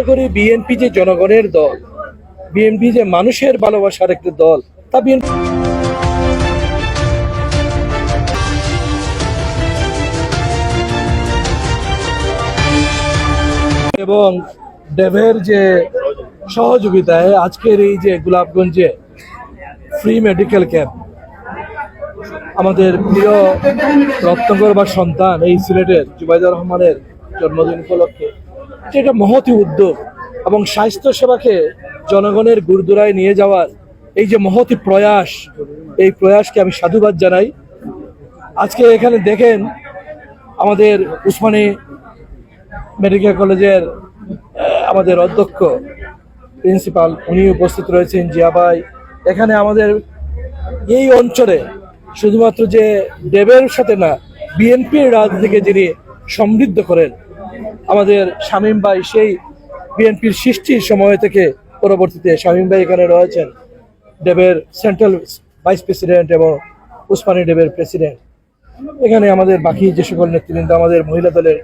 মনে করি বিএনপি যে জনগণের দল, বিএনপি যে মানুষের ভালোবাসার একটি দল, তা বিএনপি এবং ডেভের যে সহযোগিতায় আজকের এই যে গোলাপগঞ্জে ফ্রি মেডিকেল ক্যাম্প আমাদের প্রিয় রত্নগর বা সন্তান, এই সিলেটের জুবাইদুর রহমানের জন্মদিন উপলক্ষে এটা মহতি উদ্যোগ এবং স্বাস্থ্য সেবাকে জনগণের গুরুদুরায় নিয়ে যাওয়ার এই যে মহতি প্রয়াস, এই প্রয়াসকে আমি সাধুবাদ জানাই। আজকে এখানে দেখেন আমাদের উসমানী মেডিকেল কলেজের আমাদের অধ্যক্ষ, প্রিন্সিপাল, উনি উপস্থিত রয়েছেন জিয়াবাই এখানে আমাদের এই অঞ্চলে শুধুমাত্র যে দেবের সাথে না, বিএনপির রাজনীতিকে যিনি সমৃদ্ধ করেন আমাদের শামীম ভাই সেই বিএনপির সৃষ্টির সময় থেকে পরবর্তীতে শামীম ভাই এখানে রয়েছেন। দেবের সেন্ট্রাল ভাইস প্রেসিডেন্ট এবং উসমানী দেবের প্রেসিডেন্ট। এখানে আমাদের বাকি যে সকল নেতৃবৃন্দ, আমাদের মহিলা দলের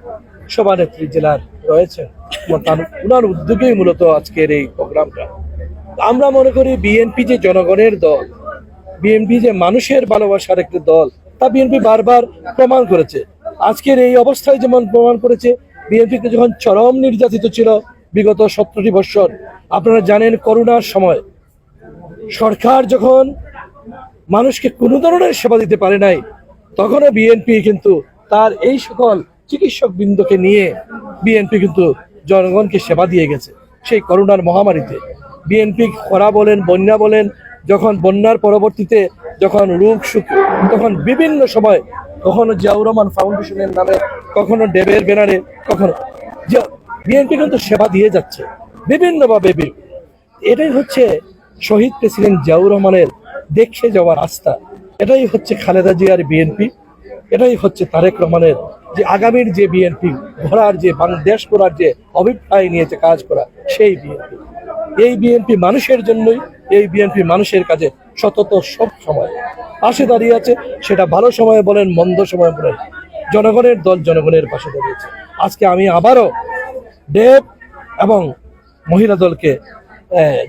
সভানেত্রী জেলার রয়েছেন। ওনার উদ্যোগেই মূলত আজকের এই প্রোগ্রামটা। আমরা মনে করি বিএনপি যে জনগণের দল, বিএনপি যে মানুষের ভালোবাসার একটি দল, তা বিএনপি বারবার প্রমাণ করেছে। আজকের এই অবস্থায় যেমন প্রমাণ করেছে বিএনপিতে যখন চরম নির্যাতিত ছিল বিগত সতেরোটি বৎসর আপনারা জানেন করোনার সময় সরকার যখন মানুষকে কোনো ধরনের সেবা দিতে পারে নাই, তখনও বিএনপি কিন্তু তার এই সকল চিকিৎসক বৃন্দকে নিয়ে বিএনপি কিন্তু জনগণকে সেবা দিয়ে গেছে সেই করোনার মহামারীতে। বিএনপি খরা বলেন, বন্যা বলেন, যখন বন্যার পরবর্তীতে যখন রোগ সুখ, তখন বিভিন্ন সময় কখনো জিয়াউর রহমান ফাউন্ডেশনের নামে কখনো ডেবের ব্যানারে কখনো। যে বিএনপি কিন্তু সেবা দিয়ে যাচ্ছে, বিভিন্নভাবে এটাই হচ্ছে শহীদ প্রেসিডেন্ট জিয়াউর রহমানের দেখে যাওয়ার রাস্তা। এটাই হচ্ছে খালেদা জিয়ার বিএনপি। এটাই হচ্ছে তারেক রহমানের যে আগামীর যে বিএনপি ঘোরার যে দেশ করার যে অভিপ্রায় নিয়েছে কাজ করা, সেই বিএনপি। এই বিএনপি মানুষের জন্যই, এই বিএনপি মানুষের কাছে সতত সব সময়। পাশে দাঁড়িয়ে আছে, সেটা ভালো সময় বলেন, মন্দ সময় বলেন। জনগণের দল জনগণের পাশে দাঁড়িয়েছে। আজকে আমি আবারও দেব এবং মহিলা দলকে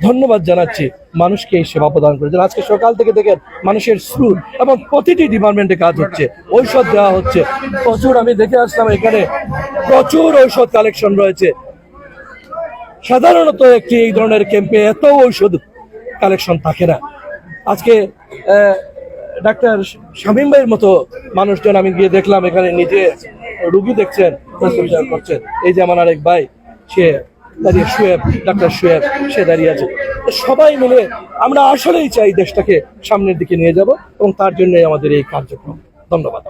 ধন্যবাদ জানাচ্ছি মানুষকে এই সেবা প্রদান করেছেন আজকে সকাল থেকে দেখেন মানুষের স্রোত এবং প্রতিটি ডিপার্টমেন্টে কাজ হচ্ছে। ঔষধ দেওয়া হচ্ছে। প্রচুর আমি দেখে আসলাম এখানে প্রচুর ঔষধ কালেকশন রয়েছে। সাধারণত একটি এই ধরনের ক্যাম্পে এত ঔষধ কালেকশন থাকে না। আজকে ডাক্তার শামীম ভাইয়ের মতো মানুষজন আমি গিয়ে দেখলাম, এখানে নিজে রুগী দেখছেন করছেন। এই যে আমার আরেক ভাই, সে দাঁড়িয়ে শুয়েব ডাক্তার শুয়েব সে দাঁড়িয়ে আছে। সবাই মিলে আমরা আসলেই চাই দেশটাকে সামনের দিকে নিয়ে যাব এবং তার জন্যই আমাদের এই কার্যক্রম। ধন্যবাদ